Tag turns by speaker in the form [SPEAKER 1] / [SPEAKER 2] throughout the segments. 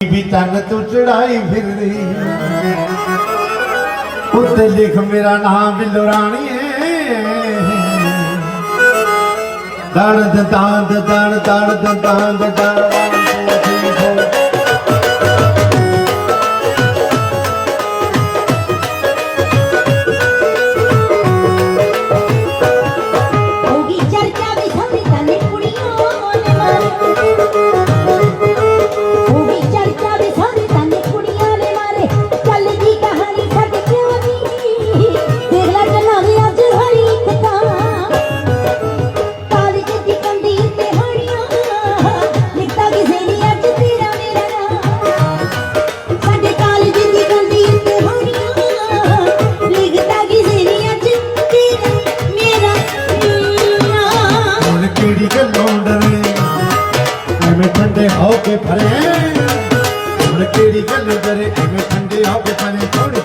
[SPEAKER 1] ਵੀ ਤਨ ਤੂੰ ਚੜਾਈ ਫਿਰਦੀ। ਉੱਤੇ ਲਿਖ ਮੇਰਾ ਨਾਮ ਬਿੱਲੋ ਰਾਣੀਏ
[SPEAKER 2] ਦੜ
[SPEAKER 1] ਦੰਦ ਦੜ ਦੜ ਦੰਦ ਦੜ ਠੰਡੇ ਹੋ ਕੇ ਭਰੇ? ਹੁਣ ਕਿਹੜੀ ਗੱਲ ਕਰੇ? ਐਵੇਂ ਠੰਡੇ ਹੋ ਕੇ ਭਰੇ? ਥੋੜੀ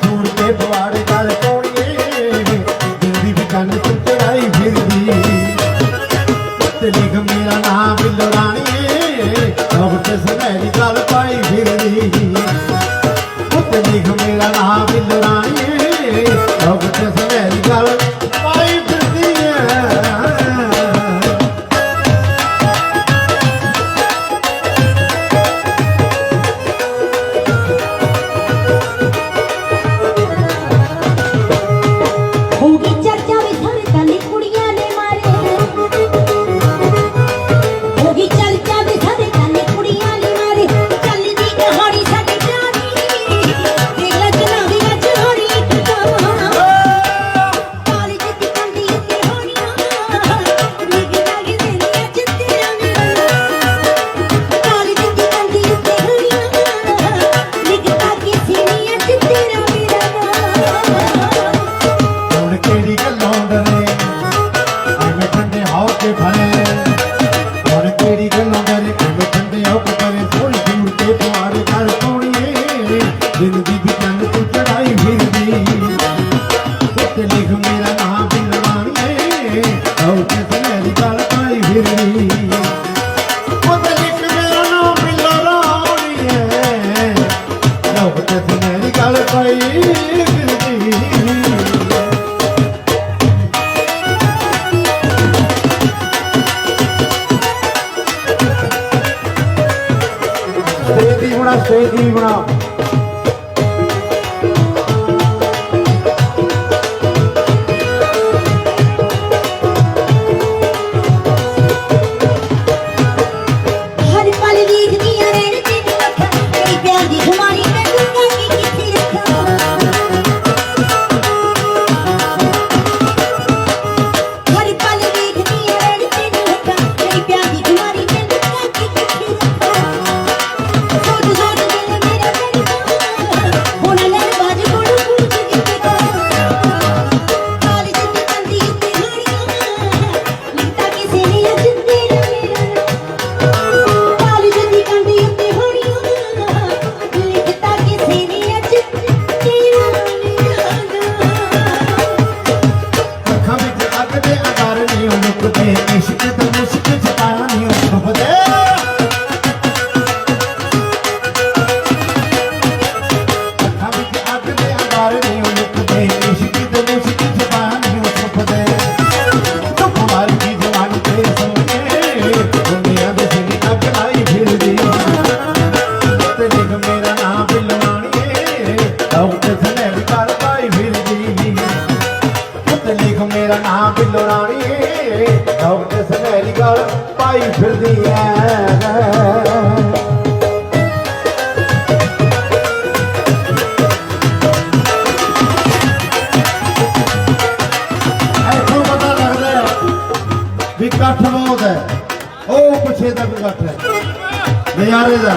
[SPEAKER 1] ਸੇਤੀ ਬਣਾ ਪਾਈ ਫਿਰਦੀ ਐ। ਵੀ ਇਕੱਠ ਬਹੁਤ ਹੈ ਉਹ ਪਿੱਛੇ ਤੱਕ ਇਕੱਠ ਹੈ ਨਜ਼ਾਰੇ ਦਾ।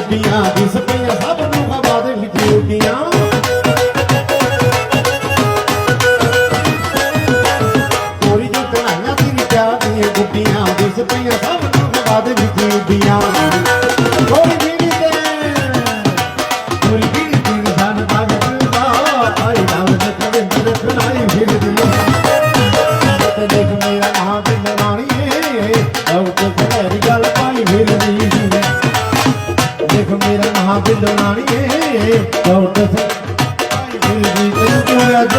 [SPEAKER 2] ਬੂਟੀਆਂ ਦਿਸ ਪਈਆਂ ਸਭ ਨੂੰ ਹਵਾ ਦੇ ਵਿੱਚ ਉੱਡੀਆਂ
[SPEAKER 1] ਕੋਰੀ
[SPEAKER 2] ਜੋ ਤਣਾਈਆਂ ਤੇਰੀ ਚਾਹ ਦੀਆਂ ਗੁੱਡੀਆਂ
[SPEAKER 1] ਦਿਸ ਪਈਆਂ ਸਭ ਨੂੰ ਹਵਾ ਦੇ ਵਿੱਚ ਉੱਡੀਆਂ ਬਿੰਦਣਾਣੀਏ ਦੌੜ ਸਭ ਭਾਈ ਜੀ ਦੀ ਤੂੰ ਰਾਜ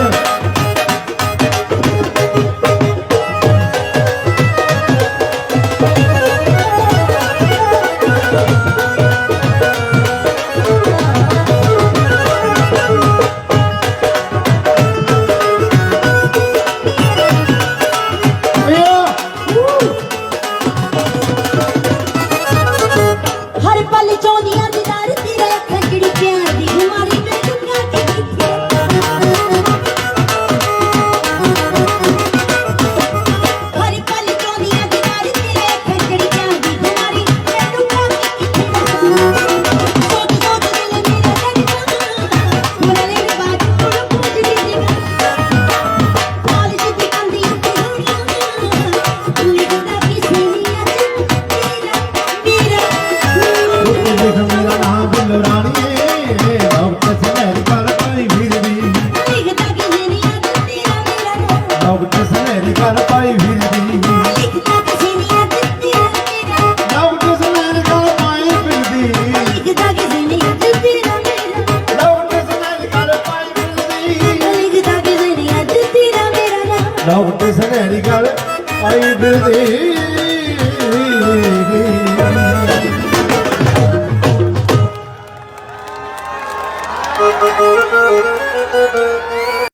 [SPEAKER 1] ਕਿਸਨੇ ਦੀ ਗੱਲ ਪਾਈ
[SPEAKER 2] ਵੀਰ ਦੀ ਲਵ ਕਿਸਨੇ ਦੀ
[SPEAKER 1] ਗੱਲ ਪਾਈ
[SPEAKER 2] ਵੀਰ ਦੀ
[SPEAKER 1] ਲਵ ਕਿਸਨੇ ਦੀ ਗੱਲ ਪਾਈ
[SPEAKER 2] ਵੀਰ ਦੀ
[SPEAKER 1] ਲਵ ਕਿਸਨੇ ਦੀ ਗੱਲ ਪਾਈ ਵੀਰ ਦੀ Thank you.